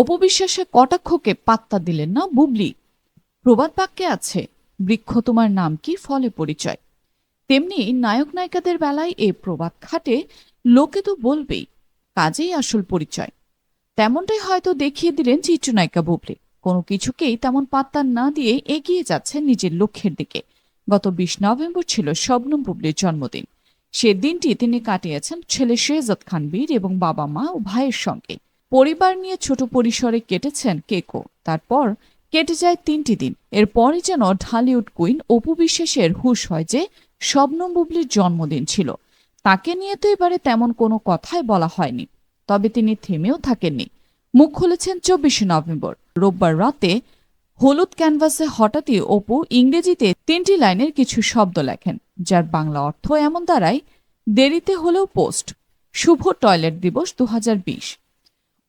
অপবিশ্বাসের কটাক্ষকে পাত্তা দিলেন না বুবলি। প্রবাদ বাক্যে আছে, বৃক্ষ তোমার নাম কি, ফলে পরিচয়। তেমনি নায়ক নায়িকাদের বেলায় এ প্রবাদ খাটে লোকে তো বলবেই, কাজেই আসল পরিচয়। তেমনটাই হয়তো দেখিয়ে দিলেন চিত্রনায়িকা বুবলি। কোনো কিছুকেই তেমন পাত্তা না দিয়ে এগিয়ে যাচ্ছে নিজের লক্ষ্যের দিকে। গত বিশ নভেম্বর ছিল শবনম বুবলির জন্মদিন। সে দিনটি তিনি কাটিয়েছেন ছেলে শেহজাদ খান বীর এবং বাবা মা ও ভাইয়ের সঙ্গে। পরিবার নিয়ে ছোট পরিসরে কেটেছেন কেকো। তারপর কেটে যায় তিনটি দিন। এরপরই যেন ঢালিউড কুইন অপু বিশ্বাসের হুশ হয় যে শবনম বুবলির জন্মদিন ছিল। তাকে নিয়ে তো এবারে তেমন কোনো কথাই বলা হয়নি, তবে তিনি থেমেও থাকেননি। মুখ খুলেছেন চব্বিশে নভেম্বর। রোববার রাতে হলুদ ক্যানভাসে হঠাৎই অপু ইংরেজিতে তিনটি লাইনের কিছু শব্দ লেখেন, যার বাংলা অর্থ এমন দাঁড়ায়, দেরিতে হলেও পোস্ট, শুভ টয়লেট দিবস দু হাজার বিশ।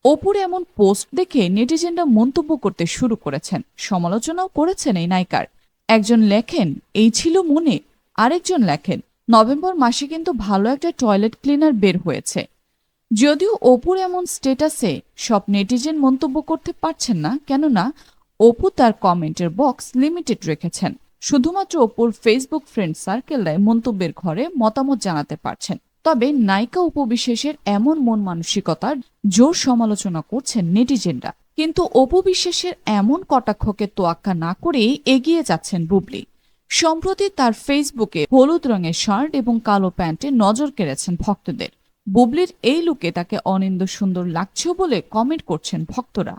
অপুর এমন পোস্ট দেখে নেটিজেনরা মন্তব্য করতে শুরু করেছেন। সমালোচনাও করেছেন এই নায়িকার। একজন লেখেন, এই ছিল মনে। আরেকজন লেখেন, নভেম্বর মাসে কিন্তু ভালো একটা টয়লেট ক্লিনার বের হয়েছে। যদিও অপুর এমন স্টেটাসে সব নেটিজেন মন্তব্য করতে পারছেন না, কেননা অপু তার কমেন্টের বক্স লিমিটেড রেখেছেন। শুধুমাত্র অপুর ফেসবুক ফ্রেন্ড সার্কেলরাই মন্তব্যের ঘরে মতামত জানাতে পারছেন। তবে নায়িকা উপবিশেষের এমন মন মানসিকতার জোর সমালোচনা করছেন নেটিজেনরা। কিন্তু অপু এমন কটাক্ষকে তোয়াক্কা না করেই এগিয়ে যাচ্ছেন বুবলি। সম্প্রতি তার ফেসবুকে হলুদ রঙের শার্ট এবং কালো প্যান্টে নজর কেড়েছেন ভক্তদের। বুবলির এই লুকে তাকে অনিন্দ সুন্দর লাগছেও বলে কমেন্ট করছেন ভক্তরা।